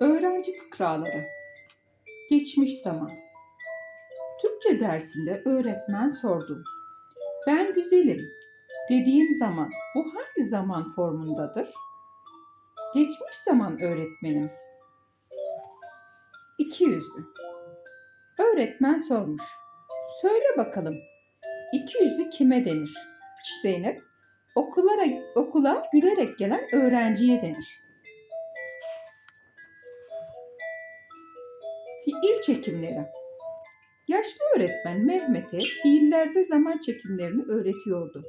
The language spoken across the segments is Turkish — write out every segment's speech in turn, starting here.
Öğrenci fıkraları. Geçmiş zaman. Türkçe dersinde öğretmen sordu. Ben güzelim dediğim zaman bu hangi zaman formundadır? Geçmiş zaman öğretmenim. İki yüzlü. Öğretmen sormuş. Söyle bakalım. İki yüzlü kime denir? Zeynep. Okula, okula gülerek gelen öğrenciye denir. Fiil çekimleri. Yaşlı öğretmen Mehmet'e fiillerde zaman çekimlerini öğretiyordu.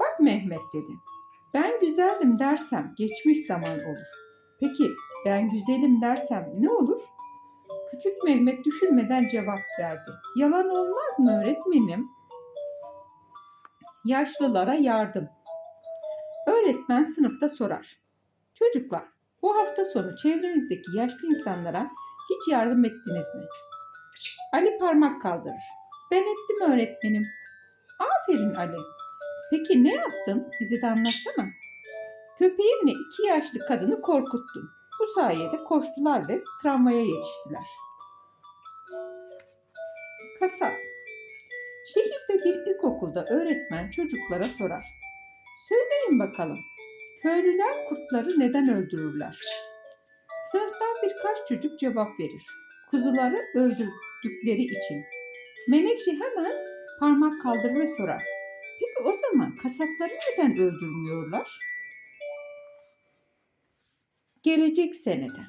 Bak Mehmet dedi. Ben güzeldim dersem geçmiş zaman olur. Peki ben güzelim dersem ne olur? Küçük Mehmet düşünmeden cevap verdi. Yalan olmaz mı öğretmenim? Yaşlılara yardım. Öğretmen sınıfta sorar. Çocuklar, bu hafta sonu çevrenizdeki yaşlı insanlara hiç yardım ettiniz mi? Ali parmak kaldırır. Ben ettim öğretmenim. Aferin Ali. Peki ne yaptın? Bize de anlatsana. Köpeğimle iki yaşlı kadını korkuttum. Bu sayede koştular ve tramvaya yetiştiler. Kasap. Şehirde bir ilkokulda öğretmen çocuklara sorar. Söyleyin bakalım, köylüler kurtları neden öldürürler? Sınıftan birkaç çocuk cevap verir. Kuzuları öldürdükleri için. Menekşe hemen parmak kaldırır ve sorar. Peki o zaman kasapları neden öldürmüyorlar? Gelecek senede.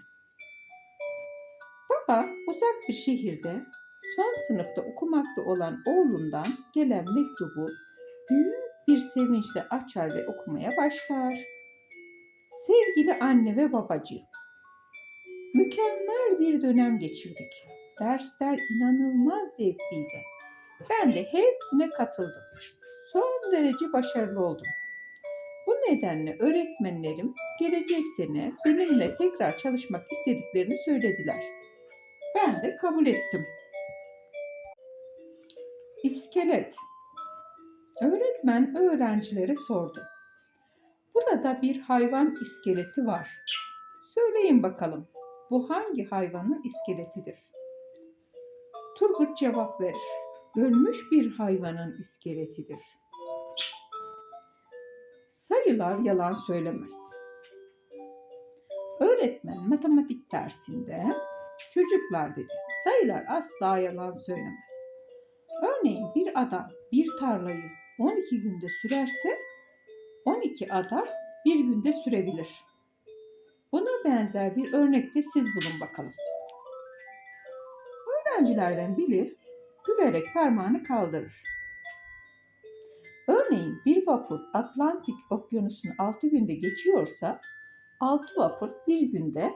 Baba uzak bir şehirde son sınıfta okumakta olan oğlundan gelen mektubu büyük bir sevinçle açar ve okumaya başlar. Sevgili anne ve babacığım, mükemmel bir dönem geçirdik. Dersler inanılmaz zevkliydi. Ben de hepsine katıldım. Son derece başarılı oldum. Bu nedenle öğretmenlerim gelecek sene benimle tekrar çalışmak istediklerini söylediler. Ben de kabul ettim. İskelet Öğretmen öğrencilere sordu. Burada bir hayvan iskeleti var. Söyleyin bakalım bu hangi hayvanın iskeletidir? Turgut cevap verir. Ölmüş bir hayvanın iskeletidir. Sayılar yalan söylemez. Öğretmen matematik dersinde çocuklar dedi. Sayılar asla yalan söylemez. Örneğin bir adam bir tarlayı 12 günde sürerse 12 ada bir günde sürebilir. Benzer bir örnekte siz bulun bakalım. Öğrencilerden biri gülerek parmağını kaldırır. Örneğin bir vapur Atlantik Okyanusu'nu 6 günde geçiyorsa 6 vapur bir günde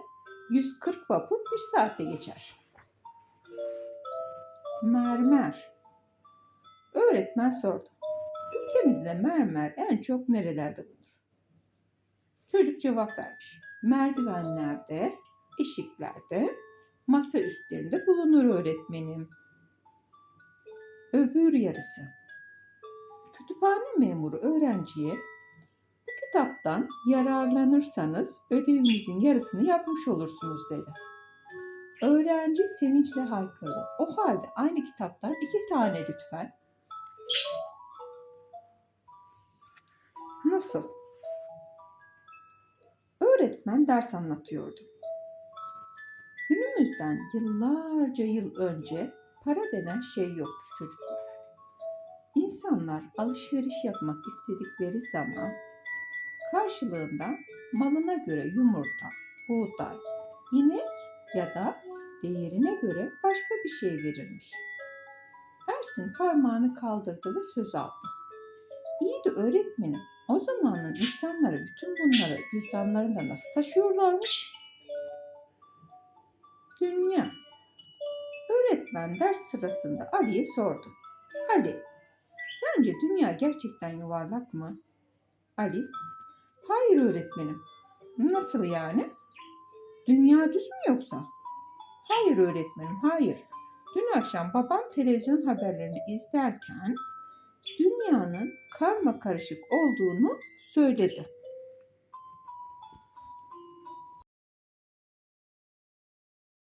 140 vapur bir saatte geçer. Mermer Öğretmen sordu. Ülkemizde mermer en çok nerelerde bulunur? Cevap vermiş. Merdivenlerde, eşiklerde, masa üstlerinde bulunur öğretmenim. Öbür yarısı. Kütüphane memuru öğrenciye bu kitaptan yararlanırsanız ödevinizin yarısını yapmış olursunuz dedi. Öğrenci sevinçle haykırdı. O halde aynı kitaptan iki tane lütfen. Nasıl? Öğretmen ders anlatıyordu. Günümüzden yıllarca yıl önce para denen şey yokmuş çocuklar. İnsanlar alışveriş yapmak istedikleri zaman karşılığında malına göre yumurta, buğday, inek ya da değerine göre başka bir şey verilmiş. Ersin parmağını kaldırdı ve söz aldı. İyi de öğretmenim, o zamanın insanları bütün bunları cüzdanlarında nasıl taşıyorlarmış? Dünya. Öğretmen ders sırasında Ali'ye sordu. Ali, sence dünya gerçekten yuvarlak mı? Ali, hayır öğretmenim. Nasıl yani? Dünya düz mü yoksa? Hayır öğretmenim, hayır. Dün akşam babam televizyon haberlerini izlerken dünyanın karma karışık olduğunu söyledi.